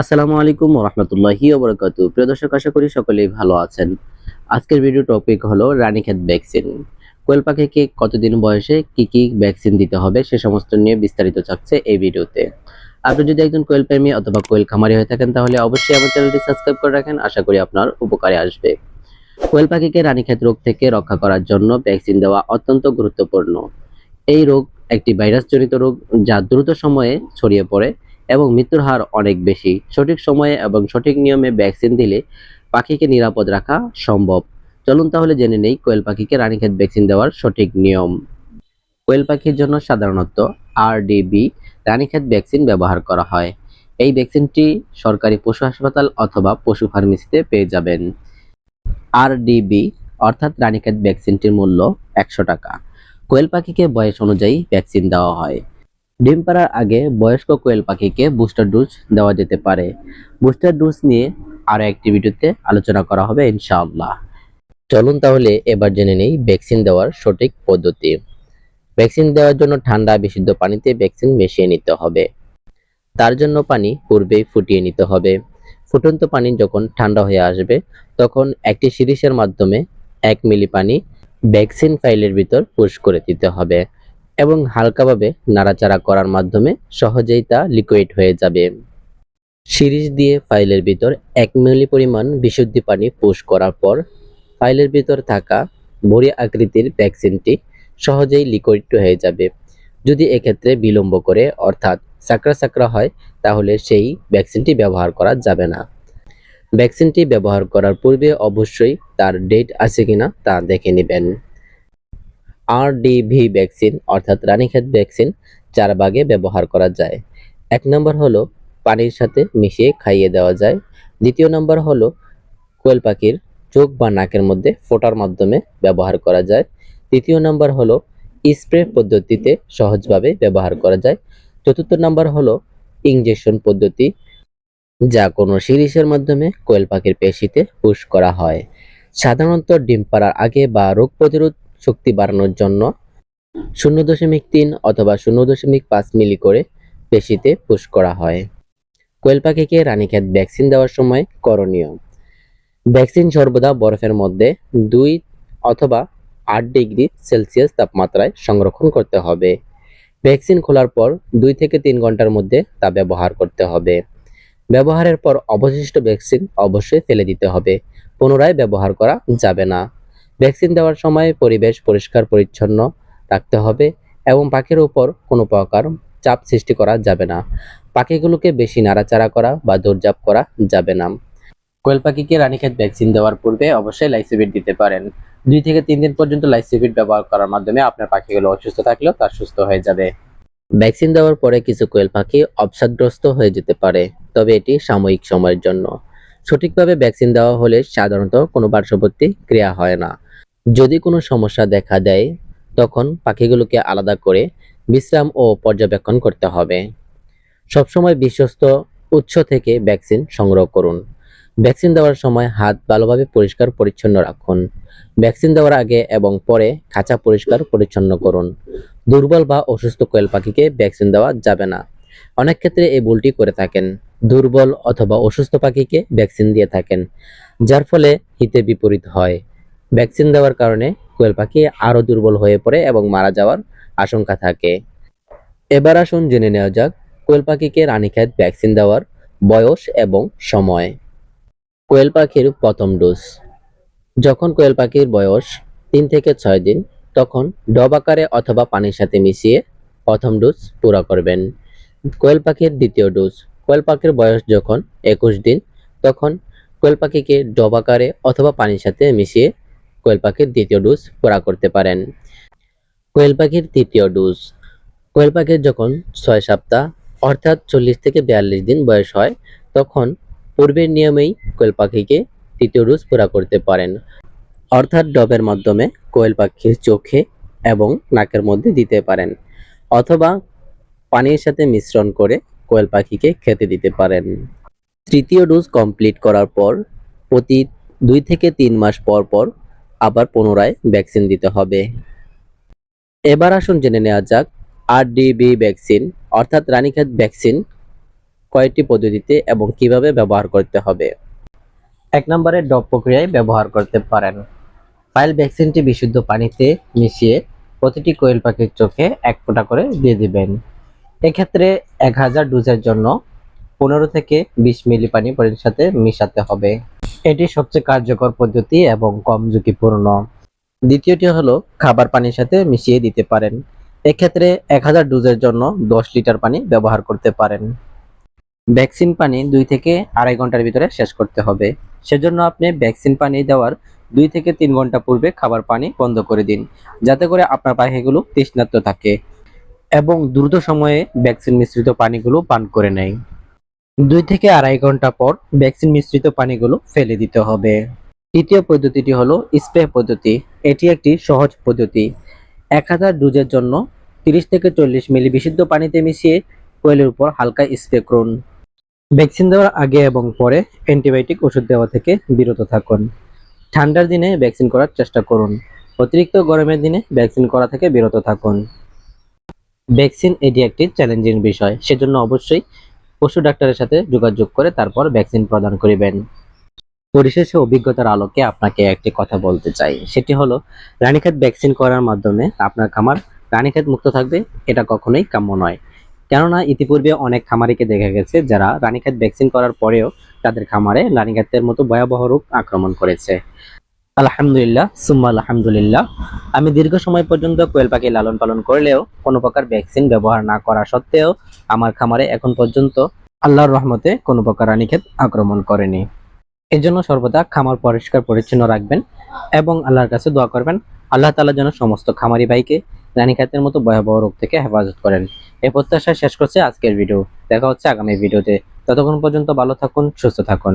আসসালামু আলাইকুম রহমতুল্লাহি ওবরাকাতু প্রিয় দর্শক, আশা করি সকলেই ভালো আছেন। আজকের ভিডিও টপিক হলো রানীক্ষেত ভ্যাকসিন কোয়েল পাখিকে কতদিন বয়সে কি কি ভ্যাকসিন দিতে হবে সে সমস্ত নিয়ে বিস্তারিত থাকছে এই ভিডিওতে আপনি যদি একজন কোয়েল প্রেমী অথবা কোয়েল খামারি হয়ে থাকেন, তাহলে অবশ্যই আমার চ্যানেলটি সাবস্ক্রাইব করে রাখেন। আশা করি আপনার উপকারে আসবে। কোয়েল পাখিকে রানীক্ষেত রোগ থেকে রক্ষা করার জন্য ভ্যাকসিন দেওয়া অত্যন্ত গুরুত্বপূর্ণ। এই রোগ একটি ভাইরাসজনিত রোগ যা দ্রুত সময়ে ছড়িয়ে পড়ে। এবং মৃত্যুর হার অনেক বেশি। সঠিক সময়ে এবং সঠিক নিয়মে ভ্যাকসিন দিলে পাখিকে নিরাপদ রাখা সম্ভব। চলুন তাহলে জেনে নেই কোয়েল পাখিকে রানীক্ষেত ভ্যাকসিন দেওয়ার সঠিক নিয়ম। কোয়েল পাখির জন্য সাধারণত আরডিবি, রানীক্ষেত ভ্যাকসিন ব্যবহার করা হয়। এই ভ্যাকসিনটি সরকারি পশু হাসপাতাল অথবা পশু ফার্মেসিতে পেয়ে যাবেন। আরডিবি, অর্থাৎ রানীক্ষেত ভ্যাকসিনটির মূল্য একশো টাকা। কোয়েল পাখিকে বয়স অনুযায়ী ভ্যাকসিন দেওয়া হয়। ডিম পাড়ার আগে বয়স্ক কোয়েল পাখিকে বুস্টার ডোজ দেওয়া যেতে পারে। বুস্টার ডোজ নিয়ে আরও একটি ভিডিওতে আলোচনা করা হবে ইনশাআল্লাহ। চলুন তাহলে এবার জেনে নেই ভ্যাকসিন দেওয়ার সঠিক পদ্ধতি। ভ্যাকসিন দেওয়ার জন্য ঠান্ডা, বিশুদ্ধ পানিতে ভ্যাকসিন মিশিয়ে নিতে হবে। তার জন্য পানি পূর্বেই ফুটিয়ে নিতে হবে। ফুটন্ত পানি যখন ঠান্ডা হয়ে আসবে, তখন একটি সিরিজের মাধ্যমে এক মিলি পানি ভ্যাকসিন ফাইলের ভিতর পুশ করে দিতে হবে। এবং হালকাভাবে নাড়াচাড়া করার মাধ্যমে সহজেই তা লিকুইড হয়ে যাবে। সিরিজ দিয়ে ফাইলের ভিতর এক মিলি পরিমাণ বিশুদ্ধি পানি পুশ করার পর ফাইলের ভিতর থাকা ভরি আকৃতির ভ্যাকসিনটি সহজেই লিকুইড হয়ে যাবে। যদি এক্ষেত্রে বিলম্ব করে অর্থাৎ সাকরা সাকরা হয়, তাহলে সেই ভ্যাকসিনটি ব্যবহার করা যাবে না। ভ্যাকসিনটি ব্যবহার করার পূর্বে অবশ্যই তার ডেট আছে কিনা তা দেখে নেবেন। আরডিভি ভ্যাকসিন অর্থাৎ রানীক্ষেত ভ্যাকসিন চার ভাগে ব্যবহার করা যায়। এক নম্বর হলো পানির সাথে মিশিয়ে খাইয়ে দেওয়া যায়। দ্বিতীয় নম্বর হলো কোয়েল পাখির চোখ বা নাকের মধ্যে ফোটার মাধ্যমে ব্যবহার করা যায়। তৃতীয় নম্বর হলো স্প্রে পদ্ধতিতে সহজভাবে ব্যবহার করা যায়। চতুর্থ নম্বর হলো ইনজেকশন পদ্ধতি, যা কোনো সিরিজের মাধ্যমে কোয়েল পাখির পেশিতে পুশ করা হয়। সাধারণত ডিম পাড়ার আগে বা রোগ প্রতিরোধ শক্তি বাড়ানোর জন্য শূন্য দশমিক তিন অথবা শূন্য দশমিক পাঁচ মিলি করে পেশিতে পুশ করা হয়। কোয়েল পাখিকে রানীক্ষেত ভ্যাকসিন দেওয়ার সময় করণীয়। ভ্যাকসিন সর্বদা বরফের মধ্যে দুই অথবা আট ডিগ্রি সেলসিয়াস তাপমাত্রায় সংরক্ষণ করতে হবে। ভ্যাকসিন খোলার পর দুই থেকে তিন ঘণ্টার মধ্যে তা ব্যবহার করতে হবে। ব্যবহারের পর অবশিষ্ট ভ্যাকসিন অবশ্যই ফেলে দিতে হবে। পুনরায় ব্যবহার করা যাবে না। ভ্যাকসিন দেওয়ার সময় পরিবেশ পরিষ্কার, পরিচ্ছন্ন রাখতে হবে এবং পাখির উপর কোনো প্রকার চাপ সৃষ্টি করা যাবে না। পাখিগুলোকে বেশি নাড়াচাড়া করা বা দৌড়ঝাঁপ করা যাবে না। কোয়েল পাখিকে রানীক্ষেত ভ্যাকসিন দেওয়ার পূর্বে অবশ্যই লাইসিভিট দিতে পারেন। দুই থেকে তিন দিন পর্যন্ত লাইসিভিট ব্যবহার করার মাধ্যমে আপনার পাখিগুলো অসুস্থ থাকলেও তা সুস্থ হয়ে যাবে। ভ্যাকসিন দেওয়ার পরে কিছু কোয়েল পাখি অবসাদগ্রস্ত হয়ে যেতে পারে, তবে এটি সাময়িক সময়ের জন্য। সঠিকভাবে ভ্যাকসিন দেওয়া হলে সাধারণত কোনো পার্শ্ববর্তী ক্রিয়া হয় না। যদি কোনো সমস্যা দেখা দেয়, তখন পাখিগুলোকে আলাদা করে বিশ্রাম ও পর্যবেক্ষণ করতে হবে। সবসময় বিশ্বস্ত উৎস থেকে ভ্যাকসিন সংগ্রহ করুন। ভ্যাকসিন দেওয়ার সময় হাত ভালোভাবে পরিষ্কার পরিচ্ছন্ন রাখুন। ভ্যাকসিন দেওয়ার আগে এবং পরে খাঁচা পরিষ্কার পরিচ্ছন্ন করুন। দুর্বল বা অসুস্থ কোয়েল পাখিকে ভ্যাকসিন দেওয়া যাবে না। অনেক ক্ষেত্রে এই ভুলটি করে থাকেন। দুর্বল অথবা অসুস্থ পাখিকে ভ্যাকসিন দিয়ে থাকেন, যার ফলে হিতে বিপরীত হয়। ভ্যাকসিন দেওয়ার কারণে কোয়েল পাখি আরও দুর্বল হয়ে পড়ে এবং মারা যাওয়ার আশঙ্কা থাকে। এবার আসুন জেনে নেওয়া যাক কোয়েল পাখিকে রানীক্ষেত ভ্যাকসিন দেওয়ার বয়স এবং সময়। কোয়েল পাখির প্রথম ডোজ। যখন কোয়েল পাখির বয়স তিন থেকে ছয় দিন, তখন ডব আকারে অথবা পানির সাথে মিশিয়ে প্রথম ডোজ পুরো করবেন। কোয়েল পাখির দ্বিতীয় ডোজ। কোয়েল পাখির বয়স যখন একুশ দিন, তখন কোয়েল পাখিকে ডব আকারে অথবা পানির সাথে মিশিয়ে কোয়েল পাখির দ্বিতীয় ডোজ পুরা করতে পারেন। কোয়েল পাখির তৃতীয় ডোজ। কোয়েল পাখির যখন ছয় সপ্তাহ, অর্থাৎ চল্লিশ থেকে বিয়াল্লিশ দিন বয়স হয়, তখন পূর্বের নিয়মেই কোয়েল পাখিকে তৃতীয় ডোজ পুরা করতে পারেন। অর্থাৎ ডবের মাধ্যমে কোয়েল পাখির চোখে এবং নাকের মধ্যে দিতে পারেন, অথবা পানির সাথে মিশ্রণ করে কোয়েল পাখিকে খেতে দিতে পারেন। তৃতীয় ডোজ কমপ্লিট করার পর, প্রতি দুই থেকে তিন মাস পর পর আবার পুনরায় ভ্যাকসিন দিতে হবে। এবার আসুন জেনে নেওয়া যাক আরডিবি ভ্যাকসিন অর্থাৎ রানীক্ষেত ভ্যাকসিন কয়েকটি পদ্ধতিতে এবং কীভাবে ব্যবহার করতে হবে। এক নম্বরে ডপ প্রক্রিয়ায় ব্যবহার করতে পারেন। ফাইল ভ্যাকসিনটি বিশুদ্ধ পানিতে মিশিয়ে প্রতিটি কোয়েল পাখির চোখে এক ফোঁটা করে দিয়ে দিবেন। এক্ষেত্রে এক হাজার ডোজের জন্য পনেরো থেকে বিশ মিলি পানি পানির সাথে মিশাতে হবে। এটি সবচেয়ে কার্যকর পদ্ধতি এবং কম ঝুঁকিপূর্ণ। দ্বিতীয়টি হলো খাবার পানির সাথে মিশিয়ে দিতে পারেন। এক্ষেত্রে এক হাজার ডোজের জন্য দশ লিটার পানি ব্যবহার করতে পারেন। ভ্যাকসিন পানি দুই থেকে আড়াই ঘণ্টার ভিতরে শেষ করতে হবে। সেজন্য আপনি ভ্যাকসিন পানি দেওয়ার দুই থেকে তিন ঘণ্টা পূর্বে খাবার পানি বন্ধ করে দিন, যাতে করে আপনার পাখিগুলো তৃষ্ণার্ত থাকে এবং দ্রুত সময়ে ভ্যাকসিন মিশ্রিত পানিগুলো পান করে নেয়। দুই থেকে আড়াই ঘণ্টা পর ভ্যাকসিন মিশ্রিত পানিগুলো ফেলে দিতে হবে। তৃতীয় পদ্ধতিটি হলো স্প্রে পদ্ধতি। এটি একটি সহজ পদ্ধতি। এক হাজার ডোজের জন্য তিরিশ থেকে চল্লিশ মিলি বিশুদ্ধ পানিতে মিশিয়ে কোয়েলের উপর হালকা স্প্রে করুন। ভ্যাকসিন দেওয়ার আগে এবং পরে অ্যান্টিবায়োটিক ওষুধ দেওয়া থেকে বিরত থাকুন। ঠান্ডার দিনে ভ্যাকসিন করার চেষ্টা করুন। অতিরিক্ত গরমের দিনে ভ্যাকসিন করা থেকে বিরত থাকুন। ভ্যাকসিন এটি একটি চ্যালেঞ্জিং বিষয়, সেজন্য অবশ্যই পশু ডাক্তারের সাথে যোগাযোগ করে তারপর ভ্যাকসিন প্রদান করিবেন। পরিশেষে অভিজ্ঞতার আলোকে আপনাকে একটি কথা বলতে চাই। সেটি হলো, রানীক্ষেত ভ্যাকসিন করার মাধ্যমে আপনার খামার রানীক্ষেত মুক্ত থাকবে, এটা কখনোই কাম্য নয়। কেননা, ইতিপূর্বে অনেক খামারিকে দেখা গেছে যারা রানীক্ষেত ভ্যাকসিন করার পরেও তাদের খামারে রানীক্ষেতের মতো ভয়াবহ রোগ আক্রমণ করেছে। আলহামদুলিল্লাহ, সুম্মা আলহামদুলিল্লাহ। আমি দীর্ঘ সময় পর্যন্ত কোয়েল পাখি লালন পালন করলেও কোনো প্রকার ভ্যাকসিন ব্যবহার না করা সত্ত্বেও আমার খামারে এখন পর্যন্ত আল্লাহর রহমতে কোনো প্রকার রানীক্ষেত আক্রমণ করেনি। এর জন্য সর্বদা খামার পরিষ্কার পরিচ্ছন্ন রাখবেন এবং আল্লাহর কাছে দোয়া করবেন, আল্লাহ তাআলা যেন সমস্ত খামারি ভাইকে রানীক্ষেতের মতো ভয়াবহ রোগ থেকে হেফাজত করেন। এই প্রত্যাশায় শেষ করছে আজকের ভিডিও দেখা হচ্ছে আগামী ভিডিওতে ততক্ষণ পর্যন্ত ভালো থাকুন, সুস্থ থাকুন।